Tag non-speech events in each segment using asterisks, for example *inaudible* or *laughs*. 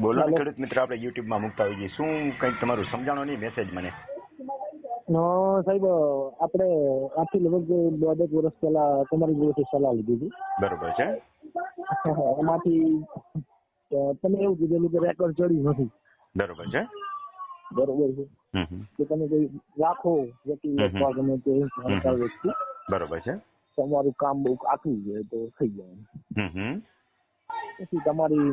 બોલો. ખેડૂત મિત્ર આપણે યુટ્યુબમાં મૂકતા હોઈએ શું કંઈક તમારું સમજાણો નહીં મેસેજ મને. નો સાહેબ આપણે આથી લગભગ દોઢેક વર્ષ પહેલા તમારી જોડેથી સલાહ લીધી હતી. બરોબર છે. *laughs* એમાંથી તમે એવું કીધેલું કે રેકોર્ડ ચડ્યું નથી. બરોબર છે. બરોબર છે. કે તમે કોઈ રાખો વ્યક્તિ. અથવા ગમે તે વ્યક્તિ બરોબર છે. તમારું કામ બહુ આખું જાય તો થઈ જાય. પછી તમારી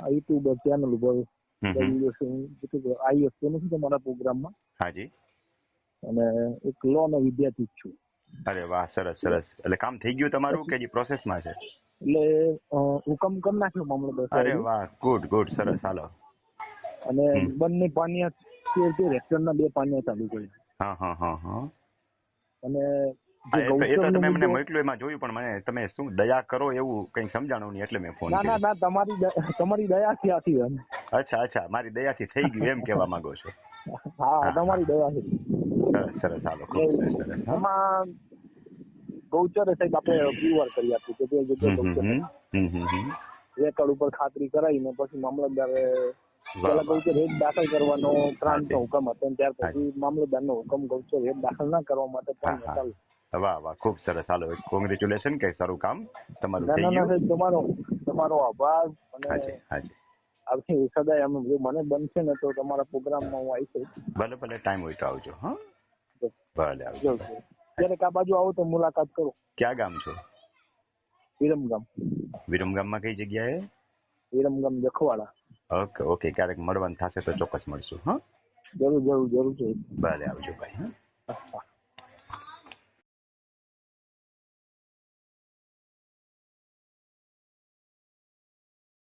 યુટ્યુબ ચેનલ ઉપર. આવી શકતો નથી તમારા પ્રોગ્રામમાં હાજી. અને એક લો નો વિદ્યાર્થી છું. અરે વાહ સરસ સરસ. એટલે કામ થઈ ગયું તમારું કે હજી પ્રોસેસમાં છે? એટલે હુકમ કરી નાખ્યો મામલતદાર અરે વાહ ગુડ ગુડ સરસ હાલો. અને બંને પાનિયા તેર હેક્ટરના બે પાનિયા ચાલુ કર્યા. હા હા હા હા. જે એ તો- તમે મને મોકલ્યું એમાં જોયું પણ મને તમે શું દયા કરો એવું કંઈ સમજાણો નહીં એટલે મેં ફોન ના ના ના તમારી તમારી દયાથી આ એમ. અચ્છા અચ્છા મારી દયાથી થઈ ગયું એમ કહેવા માંગો છો હા. તમારી દયાથી સરસ સરસ હાલો ખૂબ સરસ સરસ એમાં ગૌચરે સાહેબ આપણે પ્યુઅર કરી આપ્યું કે જે જગ્યાએ ગૌચર. રેકર્ડ ઉપર ખાતરી કરાવીને પછી મામલતદારે પેલા ગૌચર હેડ દાખલ કરવાનો પ્રાંતનો. હુકમ હતો ત્યાર પછી મામલતદારનો હુકમ ગૌચર હેડ દાખલ ના કરવા માટે પણ. ચાલુ વાહ વાહ ખૂબ સરસ. હાલો કોંગ્રેચ્યુલેશન કે સારું કામ તમારું ના થઈ ના ના ગયું. સાહેબ તમારો તમારો આભાર અને હાજી હાજી. આવશે સદાય અમે જો મને બનશે ને તો તમારા પ્રોગ્રામમાં હું આવીશ. ભલે ભલે ટાઈમ હોય તો આવજો હા? જો. ભલે આવજો જવું છે ક્યારેક આ બાજુ આવો તો મુલાકાત કરો. ક્યાં ગામ છો? વિરમગામ. વિરમગામમાં કઈ જગ્યાએ? વિરમગામ જખવાડા. ઓકે ઓકે ક્યારેક મળવાનું થશે તો ચોક્કસ મળશું હા? જરૂર જરૂર જરૂર છે ભલે આવજો ભાઈ હા હા, હા.